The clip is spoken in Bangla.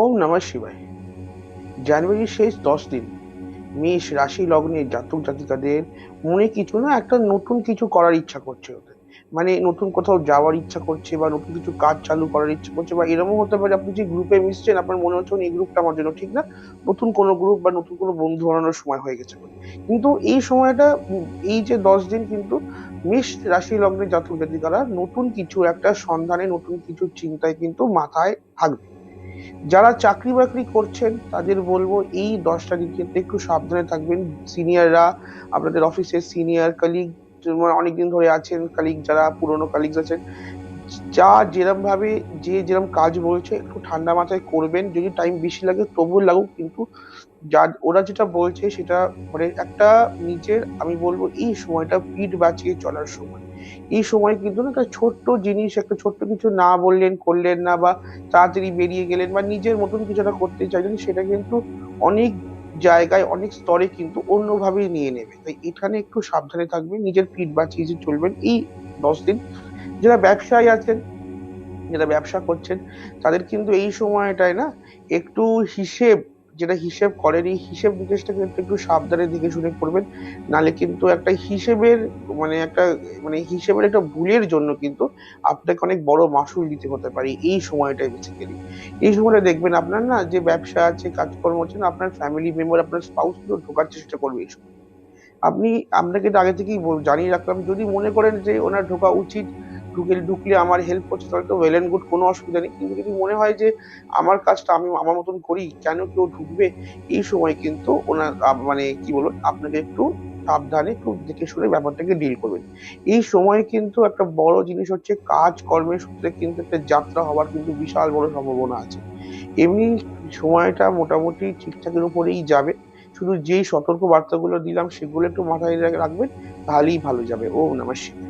ওম নমঃ শিবায়। জানুয়ারির শেষ দশ দিন, মেষ রাশি লগ্নের জাতক জাতিকাদের মনে কিছু না একটা নতুন কিছু করার ইচ্ছা করছে ওদের। মানে নতুন কোথাও যাওয়ার ইচ্ছা করছে বা নতুন কিছু কাজ চালু করার ইচ্ছা করছে বা এরকমও হতে পারে আপনি যে গ্রুপে মিশছেন, আপনার মনে হচ্ছে এই গ্রুপটা আমার জন্য ঠিক না, নতুন কোনো গ্রুপ বা নতুন কোনো বন্ধু বানানোর সময় হয়ে গেছে কিন্তু এই সময়টা, এই যে দশ দিন কিন্তু মেষ রাশি লগ্নের জাতক জাতিকারা নতুন কিছু একটা সন্ধানে, নতুন কিছু চিন্তায় কিন্তু মাথায় থাকবে। যারা চাকরি বাকরি করছেন, তাদের বলব এই দশটা দিন ক্ষেত্রে একটু সাবধানে থাকবেন। সিনিয়ররা, আপনাদের অফিসের সিনিয়র কালিগ অনেকদিন ধরে আছেন কালিগ যারা, পুরনো কালিগস আছেন, যা যেরম ভাবে যে যেরম কাজ বলছে, একটু ঠান্ডা মাথায় করবেন। যদি টাইম বেশি লাগে, তবুও লাগুক, কিন্তু যা, ওরা যেটা বলছে, সেটা মানে একটা নিজের, আমি বলব এই সময়টা পিঠ বাঁচিয়ে চলার সময়। এই সময় কিন্তু না ছোট্ট জিনিস, একটা ছোট্ট কিছু না বললেন, করলেন না বা তাড়াতাড়ি বেরিয়ে গেলেন বা নিজের মতন কিছু একটা করতে চাইলেন, সেটা কিন্তু অনেক জায়গায়, অনেক স্তরে কিন্তু অন্যভাবেই নিয়ে নেবে। তাই এখানে একটু সাবধানে থাকবেন, নিজের পিঠ বাঁচিয়ে যে চলবেন। এই দশ দিন যারা ব্যবসায়ী আছেন, যারা ব্যবসা করছেন, তাদের কিন্তু এই সময়টায় না একটু হিসেব যেটা হিসেব করেন এই হিসেব নিকেশটা কিন্তু একটু সাবধানে দেখে শুনে করবেন নালে কিন্তু একটা হিসেবের মানে একটা মানে হিসেবের একটা ভুলের জন্য কিন্তু আপনাকে অনেক বড় মাসুল দিতে হতে পারে এই সময়টায় বেসিক্যালি এই সময়টা দেখবেন আপনার না যে ব্যবসা আছে, কাজকর্ম আছে না, আপনার ফ্যামিলি মেম্বার আপনার স্পাউস ঢোকার চেষ্টা করবে এই সময়। আপনি, আপনাকে আগে থেকেই জানিয়ে রাখলাম, যদি মনে করেন যে ওনার ঢোকা উচিত ঢুকে ঢুকলে আমার হেল্প করছে, তাহলে তো ওয়েল এন্ড গুড কোনো অসুবিধা নেই। কিন্তু যদি মনে হয় যে আমার কাজটা আমি আমার মতন করি, কেন কেউ ঢুকবে? এই সময় কিন্তু ওনার মানে কি বলব, আপনাকে একটু সাবধানে একটু দেখে শুনে ব্যাপারটাকে ডিল করবেন। এই সময় কিন্তু একটা বড় জিনিস হচ্ছে কাজ কর্মের সূত্রে কিন্তু একটা যাত্রা হওয়ার কিন্তু বিশাল বড় সম্ভাবনা আছে। এমনি সময়টা মোটামুটি ঠিকঠাকের উপরেই যাবে। শুধু যেই সতর্ক বার্তাগুলো দিলাম, সেগুলো একটু মাথায় রাখবেন, তাহলেই ভালো যাবে। ও নমঃ শিবায়।